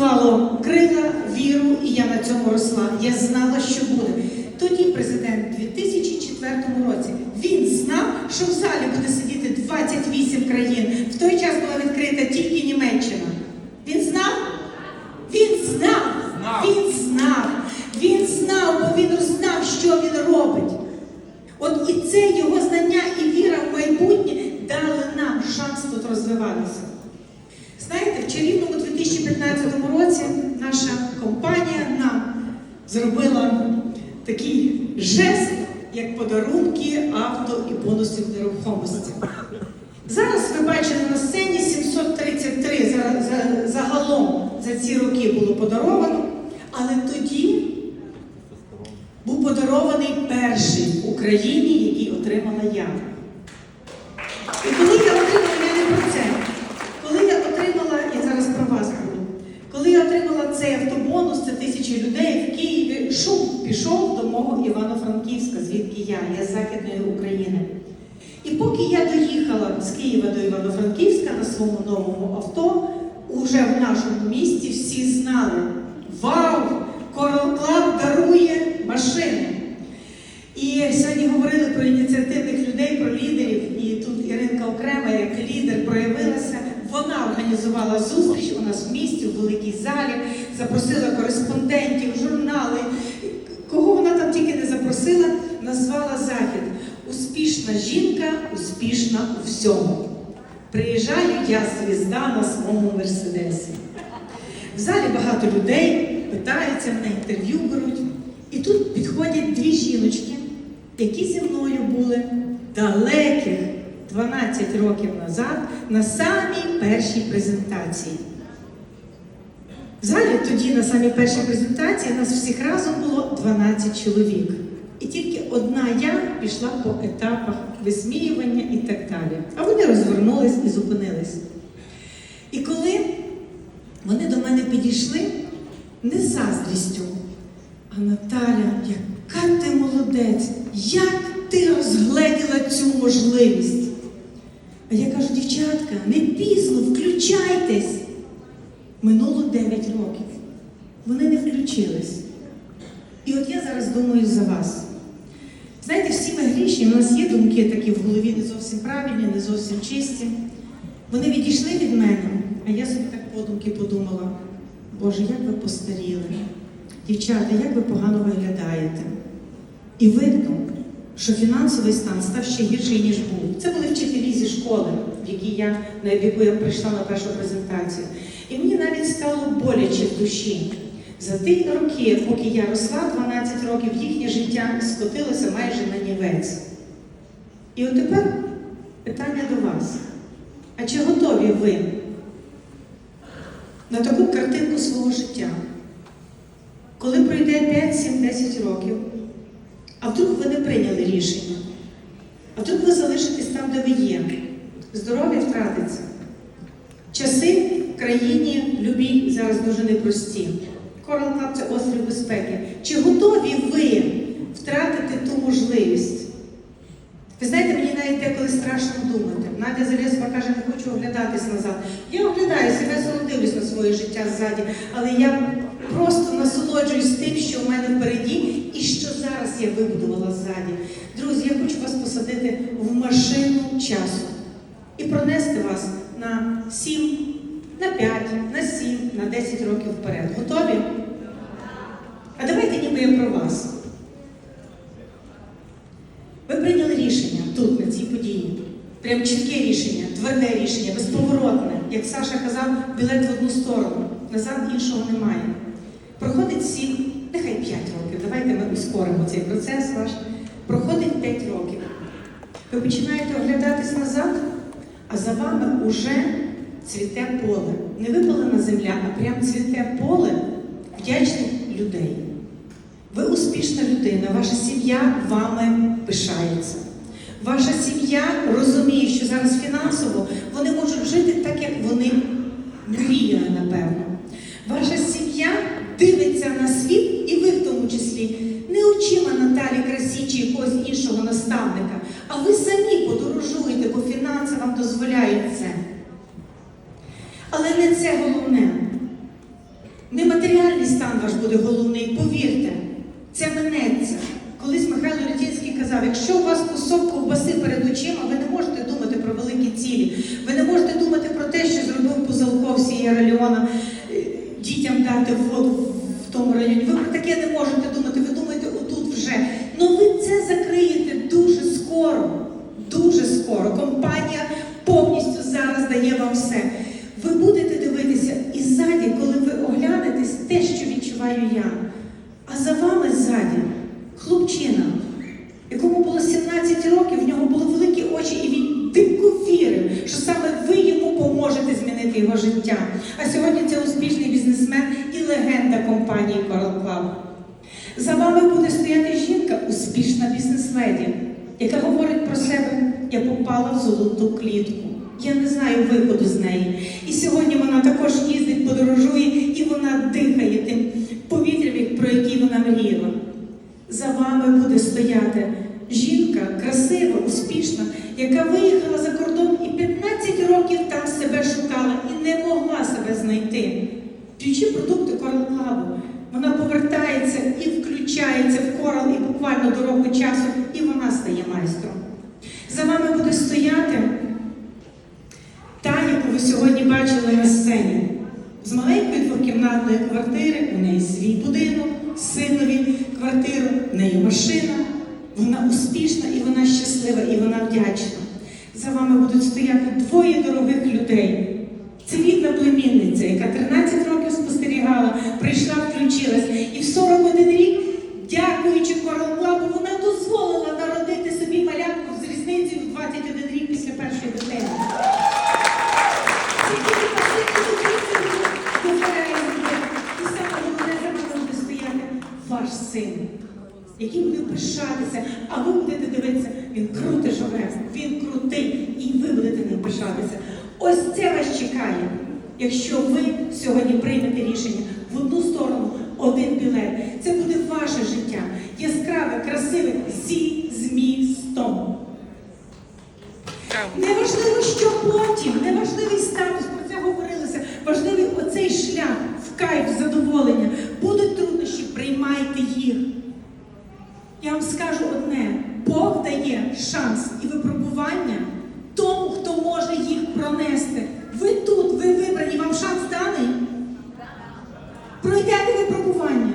склало крила, віру, і я на цьому росла. Я знала, що буде. Тоді президент у 2004 році він знав, що в залі буде сидіти 28 країн. В той час була відкрита тільки Німеччина. Він знав? Він знав. Знав. Він знав. Він знав, бо він знав, що він робить. От і це його знання і віра в майбутнє дали нам шанс тут розвиватися. Знаєте, в чарівному 2015 році наша компанія нам зробила такий жест, як подарунки авто і бонусів нерухомості. Зараз ви бачили на сцені 733 за- за- загалом за ці роки було подаровано, але тоді був подарований перший Україні, який отримала я. І коли я отримала, я не про це. Коли я отримала, я зараз про вас буду. Коли я отримала цей автобонус, це тисячі людей в Києві, шум пішов до мого Івано-Франківська, звідки я, я з Західної України. І поки я доїхала з Києва до Івано-Франківська на своєму новому авто, уже в нашому місті всі знали: Вау! Coral дарує машини. І сьогодні говорили про ініціативних людей, про лідерів. І тут Іринка окрема, як лідер, проявилася. Вона організувала зустріч у нас в місті, в великій залі, запросила кореспондентів, журнали. Кого вона там тільки не запросила, назвала захід. Успішна жінка, успішна у всьому. Приїжджаю я звізда на своєму мерседесі. В залі багато людей питаються, мене інтерв'ю беруть. І тут підходять дві жіночки, які зі мною були далеких 12 років назад на самій першій презентації. В залі тоді на самій першій презентації нас всіх разом було 12 чоловік. І тільки одна я пішла по етапах висміювання і так далі. А вони розвернулись і зупинились. І коли вони до мене підійшли не з заздрістю, а Наталя, яка ти молодець, як ти розгледіла цю можливість. А я кажу, дівчатка, не пізно, включайтесь. Минуло 9 років. Вони не включились. І от я зараз думаю за вас. Знаєте, всі ми грішні, у нас є думки такі в голові не зовсім правильні, не зовсім чисті. Вони відійшли від мене, а я собі так подумки подумала, Боже, як ви постаріли. Дівчата, як ви погано виглядаєте. І видно, що фінансовий стан став ще гірший, ніж був. Це були вчителі зі школи, в які я, на яку я прийшла на першу презентацію. І мені навіть стало боляче в душі. За ті роки, поки я росла, 12 років, їхнє життя скотилося майже на нівець. І от тепер питання до вас. А чи готові ви на таку картинку свого життя? Коли пройде 5, 7, 10 років, а вдруг ви не прийняли рішення, а вдруг ви залишитесь там, де ви є, здоров'я втратиться. Часи в країні любій зараз дуже непрості. Корал Клаб це острів безпеки. Чи готові ви втратити ту можливість? Ви знаєте, мені навіть деколи страшно думати. Надя Залєсова каже, не хочу оглядатись назад. Я оглядаюся, весело дивлюсь на своє життя ззаді, але я просто насолоджуюсь тим, що в мене впереді, і що зараз я вибудувала ззаді. Друзі, я хочу вас посадити в машину часу і пронести вас на 7, на 5, на 7, на 10 років вперед. Готові? А давайте ніби я про вас. Ви прийняли рішення тут, на цій події. Прям чітке рішення, тверде рішення, безповоротне. Як Саша казав, білет в одну сторону. Назад іншого немає. Проходить сім, нехай 5 років. Давайте ми ускоримо цей процес ваш. Проходить 5 років. Ви починаєте оглядатись назад, а за вами уже цвіте поле. Не випалена земля, а прям цвіте поле вдячних людей. Ви успішна людина, ваша сім'я вами пишається. Ваша сім'я розуміє, що зараз фінансово вони можуть жити так, як вони мріяли, напевно. Ваша сім'я дивиться на світ, і ви в тому числі, не очима Наталі Красі чи якогось іншого наставника, а ви самі подорожуєте, бо фінанси вам дозволяють це. Але не це головне. матеріальний стан ваш буде головний, повірте, це минеться. Колись Михайло Лютінський казав, якщо у вас кусок ковбаси перед очима, ви не можете думати про великі цілі. Ви не можете думати про те, що зробив Пузалков Сієра Леона е, дітям дати воду в тому районі. Ви про таке не можете думати, ви думаєте отут вже. Ну ви це закриєте дуже скоро. Дуже скоро. Компанія повністю зараз дає вам все. Ви будете дивитися і ззаді, коли ви оглянетесь, те, що відчуваю я. А за вами ззаді хлопчина, якому було 17 років, в нього були великі очі, і він дико вірив, що саме ви йому поможете змінити його життя. А сьогодні це успішний бізнесмен і легенда компанії Coral. За вами буде стояти жінка, успішна бізнес-леді, яка говорить про себе, я попала в золоту клітку. Я не знаю виходу з неї. І сьогодні вона також їздить, подорожує, і вона дихає тим повітрям, про який вона мріяла. За вами буде стояти жінка, красива, успішна, яка виїхала за кордон і 15 років там себе шукала і не могла себе знайти. П'ючи продукти Coral Club, вона повертається і включається в корал, і буквально до часу, і вона стає майстром. За вами буде стояти та, яку ви сьогодні бачили на сцені. З маленької двокімнатної квартири у неї свій будинок, синові квартиру, в неї машина. Вона успішна і вона щаслива, і вона вдячна. За вами будуть стояти двоє дорогих людей. Ваш син, яким буде пишатися, а ви будете дивитися, він крутий живе, він крутий, і ви будете ним пишатися. Ось це вас чекає, якщо ви сьогодні приймете рішення в одну сторону, один білет. Це буде ваше життя. Яскраве, красиве, зі змістом. Шанс і випробування тому, хто може їх пронести. Ви тут, ви вибрані, вам шанс даний. Пройдете випробування.